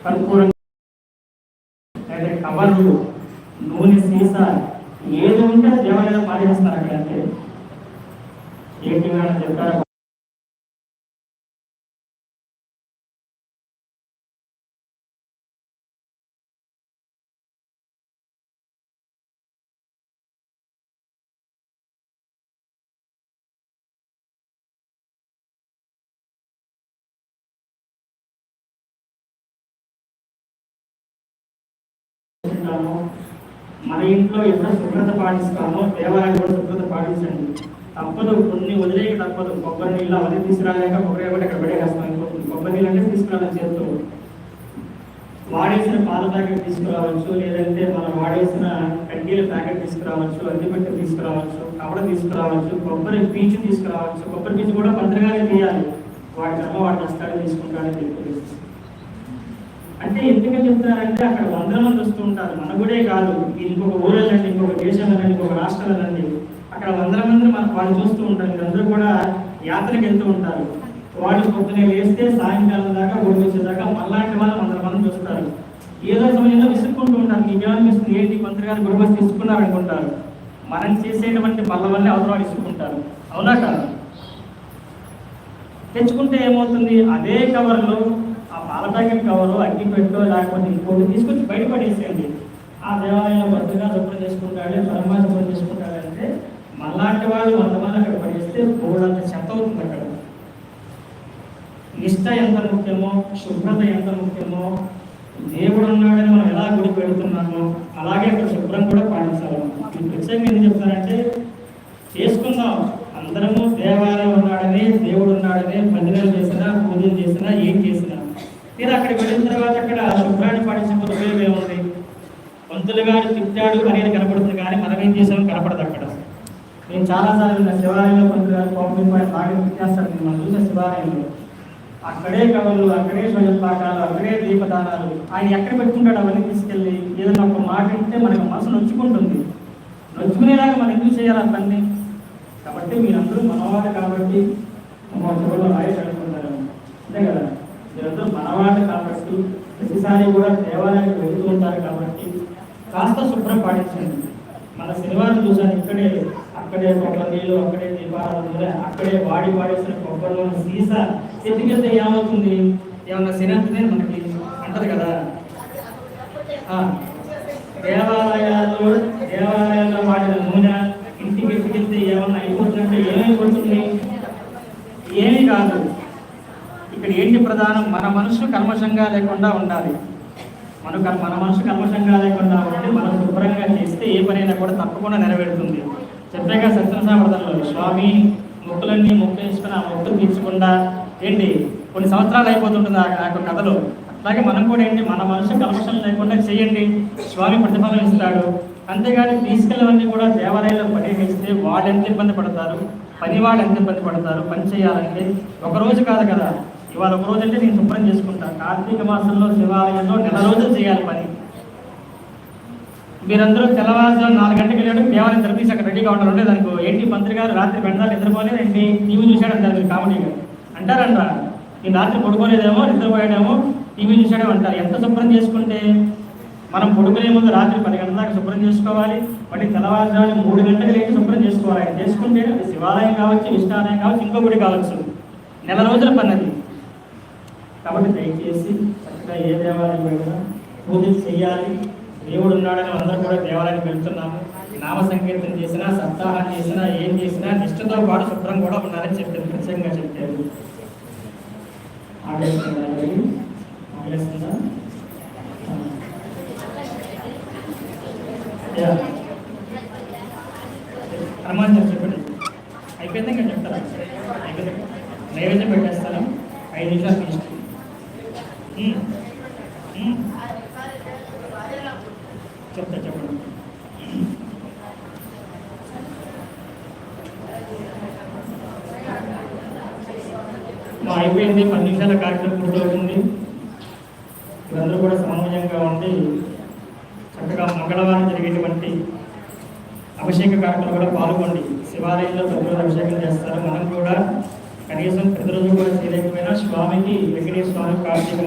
కర్పూరం లేదా కవర్లు నూనె సీసా ఏది ఉంటే దేవాలయంలో పారేస్తారు అక్కడ అంటే. ఏంటి మేడం చెప్పారు చేస్తాము మన ఇంట్లో ఎప్పుడో శుభ్రత పాటిస్తామో దేవాలయం కూడా శుభ్రత పాటించండి. తప్పదు కొన్ని వదిలేక తప్పదు. కొబ్బరి నీళ్ళు అవన్నీ తీసుకురాలేక కొబ్బరి కూడా ఇక్కడ పడేస్తాం అయిపోతుంది. కొబ్బరి నీళ్ళు అంటే తీసుకురావాలి చేస్తూ వాడేసిన పాల ప్యాకెట్ తీసుకురావచ్చు లేదంటే మనం వాడేసిన కడ్డీల ప్యాకెట్ తీసుకురావచ్చు అగ్గిపెట్టె తీసుకురావచ్చు కవడ తీసుకురావచ్చు కొబ్బరి పీచు తీసుకురావచ్చు. కొబ్బరి పీచు కూడా పంత్రగానే తీయాలి. వాడి కర్మ వాడి కష్టాలు తీసుకుంటాడని చెప్పి అంటే ఎందుకని చెప్తున్నారంటే అక్కడ వందల మంది వస్తూ ఉంటారు మన కూడా కాదు. ఇంకొక ఊరు వెళ్ళండి ఇంకొక దేశం వెళ్ళండి ఇంకొక రాష్ట్రం వెళ్ళండి అక్కడ వందల మంది మనం వాళ్ళు చూస్తూ ఉంటారు. అందరూ కూడా యాత్రకు వెళ్తూ ఉంటారు. వాళ్ళు పొద్దునే వేస్తే సాయంకాలం దాకా ఊరికి వచ్చేదాకా మళ్ళాంటి వాళ్ళు వందల మంది చూస్తారు ఏదో సమయంలో విసుక్కుంటూ ఉంటారు. మీకేమనిపిస్తుంది ఏంటి? మంత్రి గారు గురుబస్ తీసుకున్నారు అనుకుంటారు. మనం చేసేటువంటి పళ్ళ వల్లే అవసరం ఇసుకుంటారు అవునా కాదు? తెచ్చుకుంటే ఏమవుతుంది? అదే కవర్లో పాల ప్యాకెట్ కవరు అగ్గి పెట్టో లేకపోతే ఇంకోటి తీసుకొచ్చి బయటపడేసేయండి ఆ దేవాలయంలో భద్రంగా శుభ్రం చేసుకుంటాడు పరమా శుభ్రం చేసుకుంటాడంటే మళ్ళాంటి వాళ్ళు వంద మంది అక్కడ పడేస్తే బోర్డంత చెత్త అవుతుంది అక్కడ. నిష్ట ఎంత ముఖ్యమో శుభ్రత ఎంత ముఖ్యమో దేవుడు ఉన్నాడని మనం ఎలా గుడి పెడుతున్నామో అలాగే అక్కడ శుభ్రం కూడా పాటించాలి. ఈ ప్రత్యేకంగా ఏం చెప్తానంటే చేసుకుందాం. అందరము దేవాలయం ఉన్నాడని దేవుడు ఉన్నాడని భజనలు చేసినా పూజలు చేసినా ఏం చేసినా మీరు అక్కడికి వెళ్ళిన తర్వాత అక్కడ శుభ్రాన్ని పాటించకపోతే ఉపయోగం పంతులు గారు తిట్టాడు అనేది కనపడుతుంది కానీ మనం ఏం చేసామో కనపడదు అక్కడ. నేను చాలాసార్లు నా శివాలయంలో పంతులు గారు కోపం బాగా తిట్టేస్తాడు మనం చూసిన శివాలయంలో. అక్కడే కవులు అక్కడే స్వయంపాకాలు అక్కడే దీపదానాలు. ఆయన ఎక్కడ పెట్టుకుంటాడు అవన్నీ తీసుకెళ్ళి ఏదైనా ఒక మాట వింటే మనకు మనసు నొచ్చుకుంటుంది. నొచ్చుకునేలాగా మనం ఎందుకు చేయాలి ఆ పని కాబట్టి మీరందరూ మనవాళ్ళు కాబట్టి మీరందరూ కాబట్టి ప్రతిసారి కూడా దేవాలయానికి వెళ్తూ ఉంటారు కాబట్టి కాస్త శుభ్రం పాటించండి. మన శనివారం చూసాను ఇక్కడే అక్కడే కొబ్బరి నీళ్ళు అక్కడే దీపారాధన అక్కడే వాడి పాడేసిన కొబ్బరిలో నూనె సీసా ఎత్తుకెళ్తే ఏమవుతుంది? ఏమన్నా శనంతనే మనకి అంటది కదా. ఆ, దేవాలయాల్లో దేవాలయాల్లో వాడిన నూనె ఇంటికి ఎత్తుకెళ్తే ఏమన్నా అయిపోతుందంటే ఏమైపోతుంది ఏమీ కాదు. ఇక్కడ ఏంటి ప్రధానం? మన మనసు కల్మషంగా లేకుండా ఉండాలి. మన మన మనసు కల్మషంగా లేకుండా ఉంటే మనం శుభ్రంగా చేస్తే ఏ పనైనా కూడా తప్పకుండా నెరవేరుతుంది. చెప్పాక సత్యసామర్థంలో స్వామి మొక్కులన్నీ మొక్కు వేసుకుని ఆ మొక్కులు తీర్చకుండా ఏంటి? కొన్ని సంవత్సరాలు అయిపోతుంటుంది ఆ యొక్క కథలో. అలాగే మనం కూడా ఏంటి? మన మనసు కల్మషం లేకుండా చేయండి. స్వామి ప్రతిఫలం ఇస్తాడు. అంతేగాని తీసుకెళ్ళవన్నీ కూడా దేవాలయంలో పర్యటిస్తే వాళ్ళు ఎంత ఇబ్బంది పడతారు? పని వాళ్ళు ఎంత ఇబ్బంది పడతారు? పని చేయాలంటే ఒక రోజు కాదు కదా. ఇవాళ ఒక రోజు అంటే నేను శుభ్రం చేసుకుంటా. కార్తీక మాసంలో శివాలయంలో నెల రోజులు చేయాలి పని. మీరందరూ తెల్లవారుజాము నాలుగు గంటలకు వెళ్ళాడు దేవాలయం తరపీసి అక్కడ రెడీగా ఉండాలి. ఉండేది అనుకో ఏంటి మంత్రి గారు రాత్రి పెడతారు నిద్రపోలేదు ఏంటి? టీవీ చూశాడు అంటారు మీరు గారు. అంటారంట నేను రాత్రి పడుకోలేదేమో నిద్రపోయాడేమో టీవీ చూశాడేమో అంటారు. ఎంత శుభ్రం చేసుకుంటే? మనం పడుకునే ముందు రాత్రి పది గంటల దాకా శుభ్రం చేసుకోవాలి. మళ్ళీ తెల్లవారుజాము మూడు గంటలకు లేచి శుభ్రం చేసుకోవాలి. ఆయన చేసుకుంటే శివాలయం కావచ్చు విష్ణాలయం కావచ్చు ఇంకో గుడి కావచ్చు. నెల రోజుల పని అది. కాబట్టి దయచేసి చక్కగా ఏ దేవాలయం వెళ్ళినా పూజలు చేయాలి. దేవుడు ఉన్నాడని అందరూ కూడా దేవాలయానికి వెళ్తున్నాము నామ సంకీర్తన చేసినా సప్తాహం చేసినా ఏం చేసినా నిష్ఠతో పాటు శుభ్రం కూడా ఉండాలని చెప్పారు. ప్రత్యేకంగా చెప్పారు. హనుమాన్ చెప్పండి. అయిపోయింది ఇంకా చెప్తారా? అయిపోయింది? నైవేద్యం పెట్టేస్తాను ఐదు నిమిషాలు చెప్తా చెప్పండి. మా అయిపోయింది పది నిమిషాల కార్యక్రమం పూర్తవుతుంది. మీరందరూ కూడా సమన్వయంగా ఉండి చక్కగా మంగళవారం జరిగేటువంటి అభిషేక కార్యక్రమం కూడా పాల్గొండి. శివాలయంలో ప్రతిరోజు అభిషేకం చేస్తారు. మనం కూడా కనీసం ప్రతిరోజు కూడా చేయలేకపోయినా స్వామికి వెంకటేశ్వర స్వామి కార్తీక